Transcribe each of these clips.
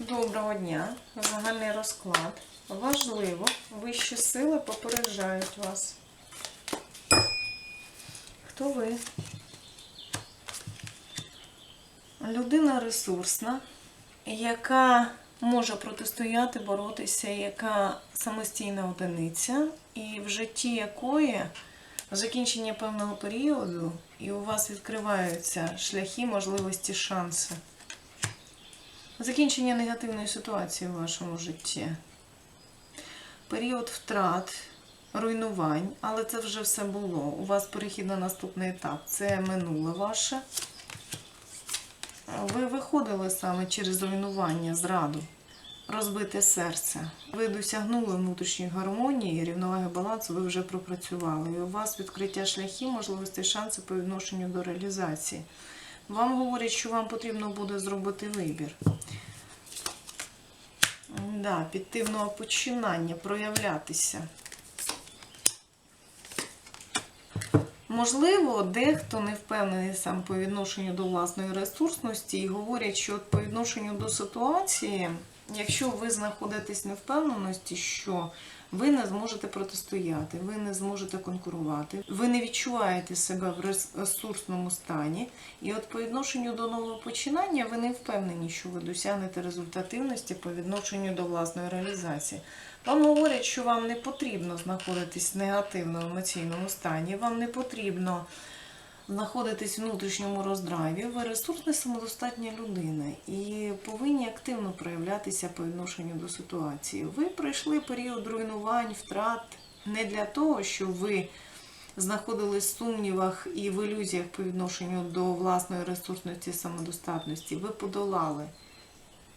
Доброго дня. Загальний розклад. Важливо, вищі сили попереджають вас. Хто ви? Людина ресурсна, яка може протистояти, боротися, яка самостійна одиниця, і в житті якої закінчення певного періоду, і у вас відкриваються шляхи, можливості, шанси. Закінчення негативної ситуації в вашому житті. Період втрат, руйнувань, але це вже все було. У вас перехід на наступний етап. Це минуле ваше. Ви виходили саме через руйнування, зраду, розбите серце. Ви досягнули внутрішньої гармонії, рівноваги балансу, ви вже пропрацювали. І у вас відкриття шляхів, можливості, шанси по відношенню до реалізації. Вам говорять, що вам потрібно буде зробити вибір. Да, піти починання, проявлятися. Можливо, дехто не впевнений сам по відношенню до власної ресурсності і говорять, що по відношенню до ситуації, якщо ви знаходитесь в невпевненості, що ви не зможете протистояти, ви не зможете конкурувати, ви не відчуваєте себе в ресурсному стані, і от по відношенню до нового починання ви не впевнені, що ви досягнете результативності по відношенню до власної реалізації. Вам говорять, що вам не потрібно знаходитись в негативному емоційному стані, вам не потрібно знаходитись в внутрішньому роздраві. Ви ресурсна самодостатня людина і повинні активно проявлятися по відношенню до ситуації. Ви пройшли період руйнувань, втрат не для того, щоб ви знаходились в сумнівах і в ілюзіях по відношенню до власної ресурсності самодостатності. Ви подолали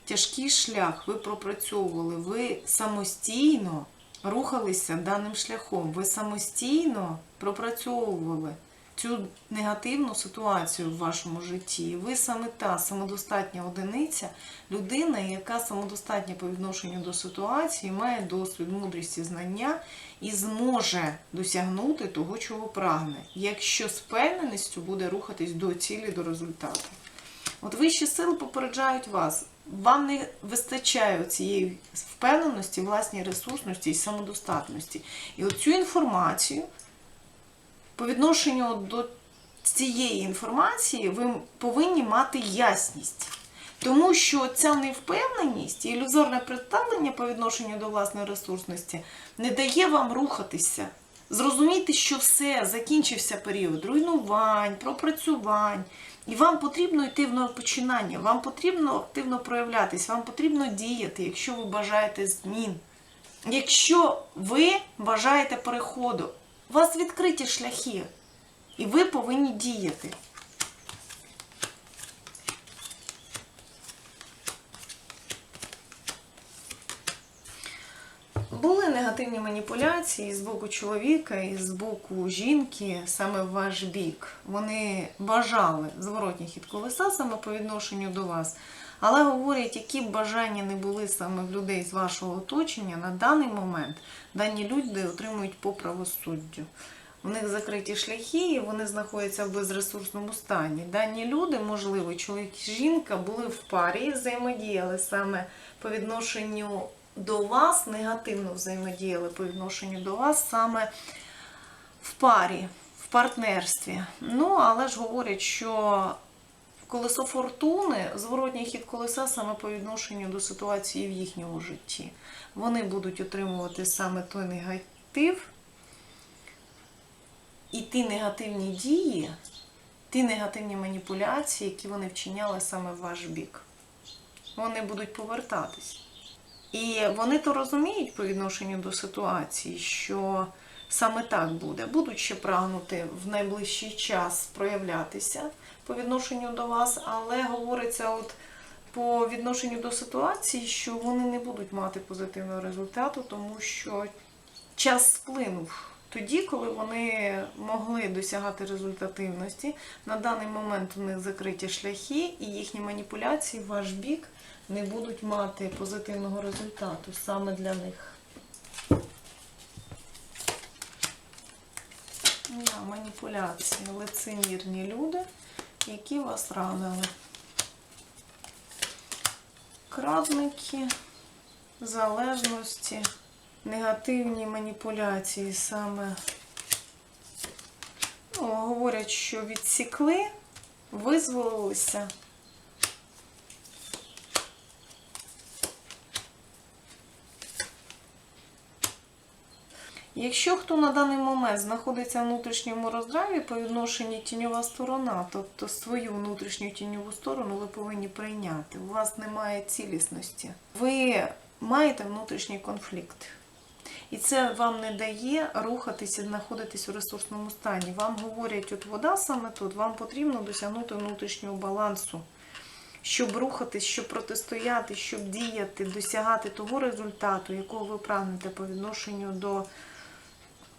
тяжкий шлях, ви пропрацьовували, ви самостійно рухалися даним шляхом, ви самостійно пропрацьовували цю негативну ситуацію в вашому житті. Ви саме та самодостатня одиниця, людина, яка самодостатня по відношенню до ситуації, має досвід, мудрість і знання і зможе досягнути того, чого прагне, якщо з впевненістю буде рухатись до цілі, до результату. От вищі сили попереджають вас. Вам не вистачає цієї впевненості, власній ресурсності і самодостатності. І оцю інформацію по відношенню до цієї інформації ви повинні мати ясність. Тому що ця невпевненість і ілюзорне представлення по відношенню до власної ресурсності не дає вам рухатися. Зрозуміти, що все, закінчився період руйнувань, пропрацювань, і вам потрібно йти в нове починання, вам потрібно активно проявлятись, вам потрібно діяти, якщо ви бажаєте змін. Якщо ви бажаєте переходу, у вас відкриті шляхи, і ви повинні діяти. Були негативні маніпуляції з боку чоловіка і з боку жінки саме в ваш бік. Вони бажали зворотній хід колеса саме по відношенню до вас. Але говорять, які б бажання не були саме в людей з вашого оточення, на даний момент дані люди отримують по правосуддю. У них закриті шляхи, і вони знаходяться в безресурсному стані. Дані люди, можливо, чоловік і жінка, були в парі, і взаємодіяли саме по відношенню до вас, негативно взаємодіяли по відношенню до вас саме в парі, в партнерстві. Ну, але ж говорять, що колесо фортуни, зворотній хід колеса саме по відношенню до ситуації в їхньому житті. Вони будуть отримувати саме той негатив і ті негативні дії, ті негативні маніпуляції, які вони вчиняли саме в ваш бік. Вони будуть повертатись. І вони то розуміють по відношенню до ситуації, що саме так буде. Будуть ще прагнути в найближчий час проявлятися по відношенню до вас, але говориться от по відношенню до ситуації, що вони не будуть мати позитивного результату, тому що час сплинув. Тоді, коли вони могли досягати результативності, на даний момент у них закриті шляхи, і їхні маніпуляції в ваш бік не будуть мати позитивного результату саме для них. Да, маніпуляції, лицемірні люди, які вас ранили. Крадники, залежності, негативні маніпуляції саме. Ну, говорять, що відсікли, визволилися. Якщо хто на даний момент знаходиться в внутрішньому роздраві по відношенню тіньова сторона, тобто свою внутрішню тіньову сторону ви повинні прийняти. У вас немає цілісності. Ви маєте внутрішній конфлікт. І це вам не дає рухатися, знаходитись у ресурсному стані. Вам говорять, от вода саме тут, вам потрібно досягнути внутрішнього балансу, щоб рухатись, щоб протистояти, щоб діяти, досягати того результату, якого ви прагнете по відношенню до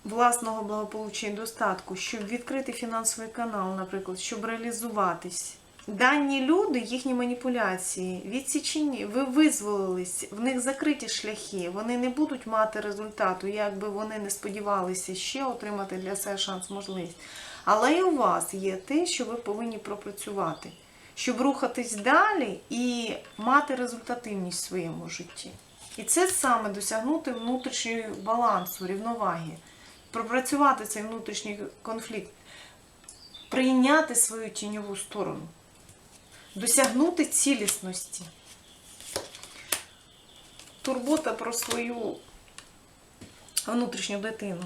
власного благополуччя і достатку, щоб відкрити фінансовий канал, наприклад, щоб реалізуватись. Дані люди, їхні маніпуляції, відсічені, ви визволились, в них закриті шляхи, вони не будуть мати результату, як би вони не сподівалися ще отримати для себе шанс, можливість. Але і у вас є те, що ви повинні пропрацювати, щоб рухатись далі і мати результативність в своєму житті. І це саме досягнути внутрішнього балансу, рівноваги, пропрацювати цей внутрішній конфлікт, прийняти свою тіньову сторону досягнути цілісності. Турбота про свою внутрішню дитину.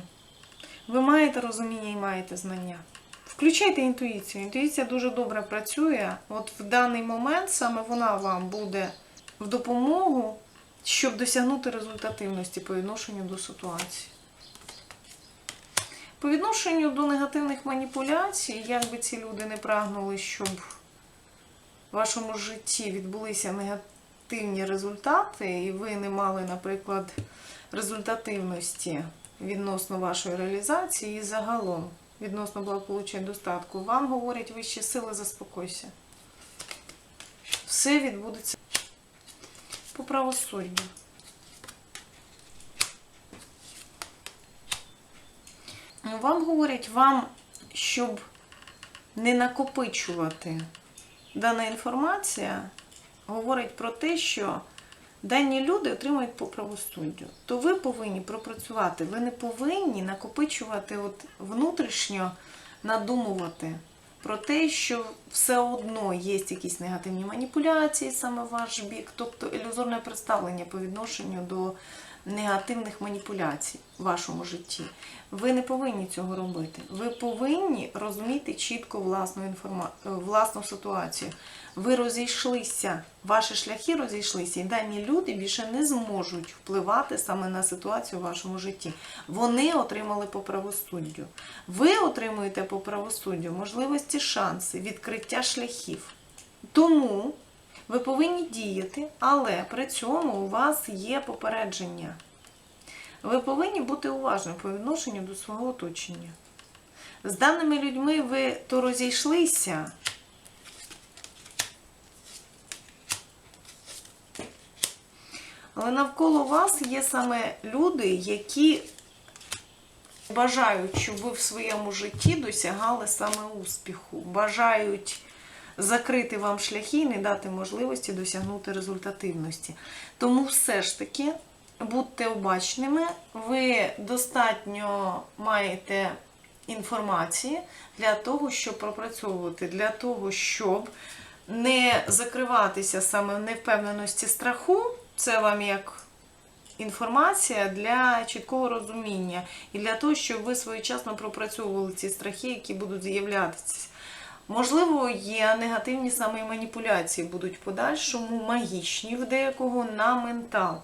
Ви маєте розуміння і маєте знання. Включайте інтуїцію. Інтуїція дуже добре працює. От в даний момент саме вона вам буде в допомогу, щоб досягнути результативності по відношенню до ситуації. По відношенню до негативних маніпуляцій, як би ці люди не прагнули, щоб в вашому житті відбулися негативні результати, і ви не мали, наприклад, результативності відносно вашої реалізації і загалом відносно благополуччя і достатку, вам говорять вищі сили, заспокойся. Все відбудеться по правосуддю. Вам говорять вам, щоб не накопичувати дана інформація говорить про те, що дані люди отримують по правосуддю, то ви повинні пропрацювати, ви не повинні накопичувати от внутрішньо надумувати про те, що все одно є якісь негативні маніпуляції саме ваш бік, тобто ілюзорне представлення по відношенню до негативних маніпуляцій в вашому житті. Ви не повинні цього робити. Ви повинні розуміти чітко власну інформа... е, власну ситуацію. Ви розійшлися, ваші шляхи розійшлися, і дані люди більше не зможуть впливати саме на ситуацію в вашому житті. Вони отримали по правосуддю. Ви отримуєте по правосуддю можливості, шанси, відкриття шляхів. Тому ви повинні діяти, але при цьому у вас є попередження. Ви повинні бути уважним по відношенню до свого оточення. З даними людьми ви то розійшлися. Але навколо вас є саме люди, які бажають, щоб ви в своєму житті досягали саме успіху, бажають закрити вам шляхи і не дати можливості досягнути результативності. Тому все ж таки будьте обачними, ви достатньо маєте інформації для того, щоб пропрацьовувати, для того, щоб не закриватися саме в невпевненості страху. Це вам як інформація для чіткого розуміння і для того, щоб ви своєчасно пропрацьовували ці страхи, які будуть з'являтися. Можливо, є негативні саме маніпуляції будуть подальшому, магічні в деякого на ментал.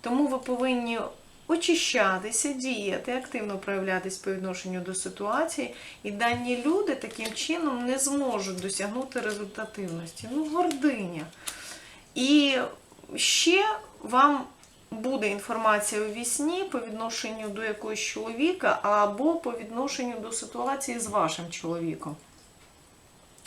Тому ви повинні очищатися, діяти, активно проявлятись по відношенню до ситуації, і дані люди таким чином не зможуть досягнути результативності. Ну, гординя. І ще вам буде інформація у вісні по відношенню до якогось чоловіка або по відношенню до ситуації з вашим чоловіком.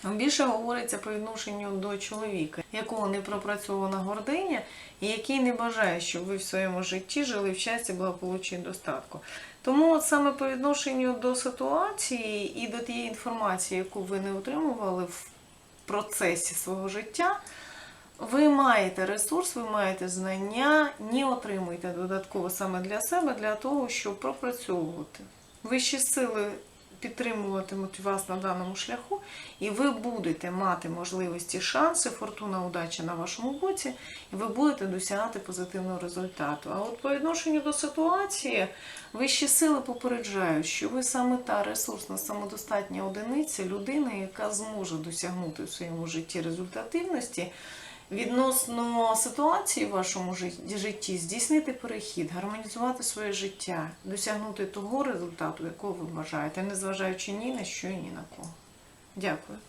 Більше говориться по відношенню до чоловіка, якого не пропрацьована гординя, і який не бажає, щоб ви в своєму житті жили в щасті, благополуччі і достатку. Тому от саме по відношенню до ситуації і до тієї інформації, яку ви не отримували в процесі свого життя, ви маєте ресурс, ви маєте знання, не отримуйте додатково саме для себе, для того, щоб пропрацьовувати. Вищі сили підтримуватимуть вас на даному шляху, і ви будете мати можливості, шанси, фортуна, удача на вашому боці, і ви будете досягати позитивного результату. А от по відношенню до ситуації, вищі сили попереджають, що ви саме та ресурсна, самодостатня одиниця, людина, яка зможе досягнути в своєму житті результативності. Відносно ситуації в вашому жит- житті здійснити перехід, гармонізувати своє життя, досягнути того результату, якого ви бажаєте, незважаючи ні на що і ні на кого. Дякую.